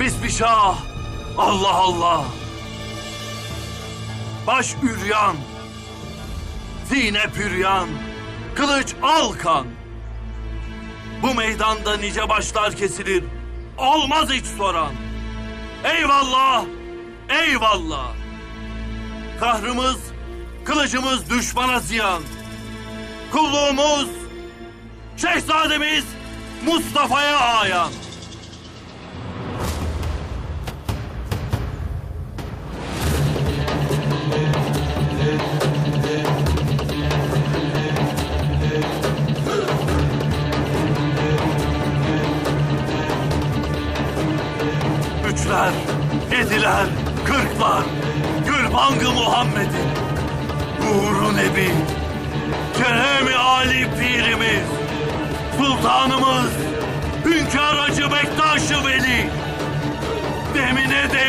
Bisbişah. Allah Allah. Baş üryan. Zine püryan. Kılıç alkan. Bu meydanda nice başlar kesilir. Olmaz hiç soran. Eyvallah. Eyvallah. Kahrımız, kılıcımız düşmana ziyan. Kulluğumuz, şehzademiz Mustafa'ya ayan. Üçler, yediler, kırklar, Gülbangı Muhammed'in, Nuru Nebi, Kerem-i Ali Pirimiz, Sultanımız